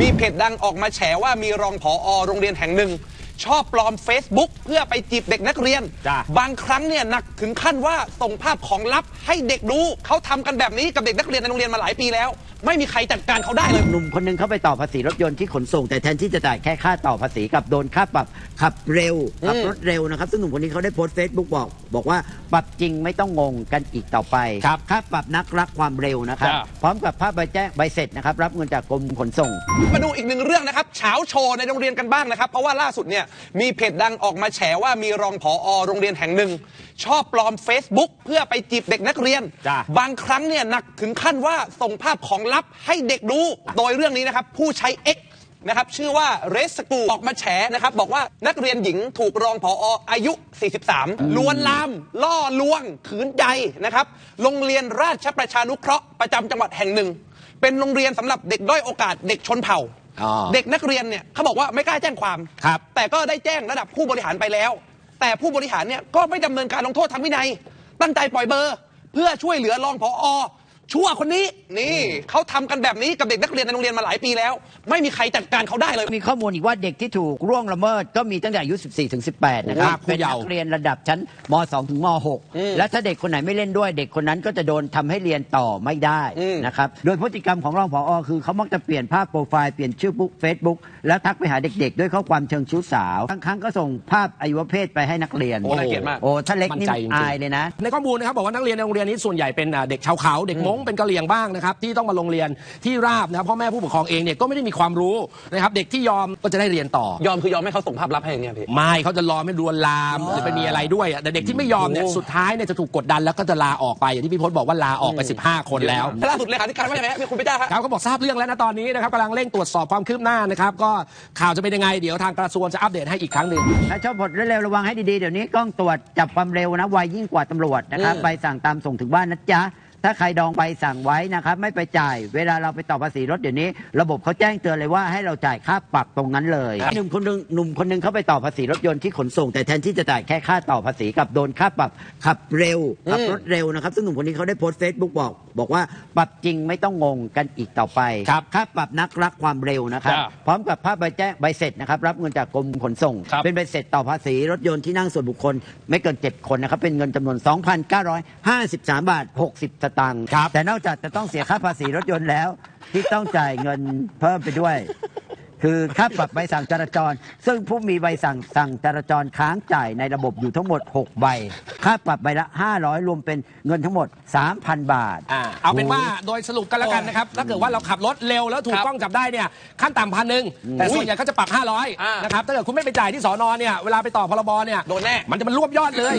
มีเพจดังออกมาแฉว่ามีรองผอ โรงเรียนแห่งหนึ่ง ชอบปลอม Facebook เพื่อไปจีบเด็กนักเรียน จ้ะ บางครั้งเนี่ยหนักถึงขั้นว่าส่งภาพของลับให้เด็กดูเขาทำกันแบบนี้กับเด็กนักเรียนในโรงเรียนมาหลายปีแล้ว ไม่มีใครจัดการเขาได้เลย หนุ่มคนหนึงเขาไปต่อภาษีรถยนต์ที่ขนส่ง แต่แทนที่จะจ่ายแค่ค่าต่อภาษีกับโดนค่าปรับขับเร็วขับรถเร็วนะครับ ซึ่งหนุ่มคนนี้เขาได้โพสต์เฟซบุ๊กบอก บอกว่าปรับจริงไม่ต้องงงกันอีกต่อไปครับค่าปรับนักรักความเร็วนะครับ จ้ะ พร้อมกับภาพใบแจ้งใบเสร็จนะครับรับเงินจากกรมขนส่ง มาดูอีกหนึ่งเรื่องนะครับเฉาโชว์ในโรงเรียนกันบ้างนะครับ เพราะว่าล่าสุดเนี่ยมีเพจดังออกมาแฉว่ามีรองผอโรงเรียนแห่งหนึ่ง ชอบปลอม Facebook เพื่อไปจีบเด็กนักเรียน จ้ะ บางครั้งเนี่ยหนักถึงขั้นว่าส่งภาพของลับให้เด็กดู โดยเรื่องนี้นะครับ ผู้ใช้ X นะครับชื่อว่าเรสสกูออกมาแฉนะครับ บอกว่านักเรียนหญิงถูกรองผออายุ 43 ลวนลาม ล่อลวง ขืนใจนะครับ โรงเรียนราชประชานุเคราะห์ประจำจังหวัดแห่งหนึ่ง เป็นโรงเรียนสำหรับเด็กด้อยโอกาสเด็กชนเผ่า อ๋อเด็กนักเรียนเนี่ยเขาบอกว่าไม่กล้าแจ้งความ ครับแต่ก็ได้แจ้งระดับผู้บริหารไปแล้ว แต่ผู้บริหารเนี่ยก็ไม่ดำเนินการลงโทษทางวินัย ตั้งใจปล่อยเบอร์ เพื่อช่วยเหลือรองผอ ชั่วคนนี้นี่เขาทำกันแบบนี้กับเด็กนักเรียนในโรงเรียนมาหลายปีแล้ว ไม่มีใครจัดการเขาได้เลย มีข้อมูลอีกว่าเด็กที่ถูกร่วงละเมิดก็มีตั้งแต่อายุ 14 ถึง 18 นะครับ โอ้โหเป็นผู้เยานัว์ กเรียนระดับชั้นม 2 ถึงม 6 และถ้าเด็กคนไหนไม่เล่นด้วย เด็กคนนั้นก็จะโดนทำให้เรียนต่อไม่ได้อืมนะครับ โดยพฤติกรรมของรองผอคือเขามักจะเปลี่ยนภาพโปรไฟล์ เปลี่ยนชื่อบุ๊กเฟซบุ๊กแล้วทักไปหาเด็กๆ ด้วยข้อความเชิงชู้สาวบางครั้งก็ส่งภาพอวัยวะเพศไปให้นักเรียนโอ้น่าเกลียดมาก โอ้ถ้าเล็กนี่มั่นใจจริงๆอายเลยนะ ในข้อมูลนะครับบอกว่านักเรียนในโรงเรียนนี้ส่วนใหญ่เป็นอ่าเด็กชาวเขาเด็กมงเป็นกะเหรี่ยงบ้างนะครับที่ต้องมาโรงเรียนที่ราบนะครับพ่อแม่ผู้ปกครองเองเนี่ยก็ไม่ได้มีความรู้นะครับเด็กที่ยอมก็จะได้เรียนต่อ ยอมคือยอมให้เขาส่งภาพลับให้อย่างเงี้ยพี่ ไม่เขาจะรอไม่รวนลามหรือไปมีอะไรด้วยอะแต่เด็กที่ไม่ยอมเนี่ยสุดท้ายเนี่ยจะถูกกดดันแล้วก็จะลาออกไปอย่างที่พี่พจน์บอกว่าลาออกไป 15 คนแล้ว ล่าสุดเลขาธิการว่าอย่างไรฮะพี่คุณพิจ้าฮะ ครับเขาบอกทราบเรื่องแล้วนะตอนนี้นะครับกำลังเร่งตรวจสอบความคืบหน้านะครับ ก็ข่าวจะเป็นยังไง เดี๋ยวทางกระทรวงจะอัปเดตให้อีกครั้งหนึ่ง ถ้าชอบผลเร็วๆระวังให้ดีๆ เดี๋ยวนี้กล้องตรวจจับความเร็วนะไวยิ่งกว่าตำรวจนะครับอืม ใบสั่งตามส่งถึงบ้านนะจ๊ะ ถ้าใครดองใบสั่งไว้นะครับไม่ไปจ่าย เวลาเราไปต่อภาษีรถเดี๋ยวนี้ ระบบเขาแจ้งเตือนเลยว่าให้เราจ่ายค่าปรับตรงนั้นเลยหนุ่มคนหนึงหนุ่มคนหนึงเขาไปต่อภาษีรถยนต์ที่ขนส่ง แต่แทนที่จะจ่ายแค่ค่าต่อภาษีกับโดนค่าปรับขับเร็วขับรถเร็วนะครับซึ่งหนุ่มคนนี้เขาได้โพสต์เฟซบุ๊กบอก บอกว่าปรับจริงไม่ต้องงงกันอีกต่อไปครับค่าปรับนักรักความเร็วนะครับจ้ะพร้อมกับภาพใบแจ้งใบเสร็จนะครับรับเงินจากกรมขนส่ง ครับ เป็นใบเสร็จต่อภาษีรถยนต์ที่นั่งส่วนบุคคล ไม่เกิน 7 คนนะครับเป็นเงินจำนวน 2,953 บาท 60 สตางค์ครับ แต่นอกจากจะต้องเสียค่าภาษีรถยนต์แล้ว ที่ต้องจ่ายเงินเพิ่มไปด้วย คือค่าปรับใบสั่งจราจร ซึ่งผู้มีใบสั่งสั่งจราจรค้างจ่ายในระบบอยู่ทั้งหมด 6 ใบ ค่าปรับใบละ 500 รวมเป็นเงินทั้งหมด 3,000 บาท อ่าเอาเป็นว่าโดยสรุปกันแล้วกันนะครับถ้าเกิดว่าเราขับรถเร็วแล้วถูคกรับกล้องจับได้เนี่ยขั้นต่ำพันหนึ่งแต่ส่วนใหญ่เขาจะปรับอ่า500นะครับถ้าเกิดคุณไม่ไปจ่ายที่สอนอเนี่ยเวลาไปต่อพรบเนี่ยโดนแน่ มันจะมันรวบยอดเลย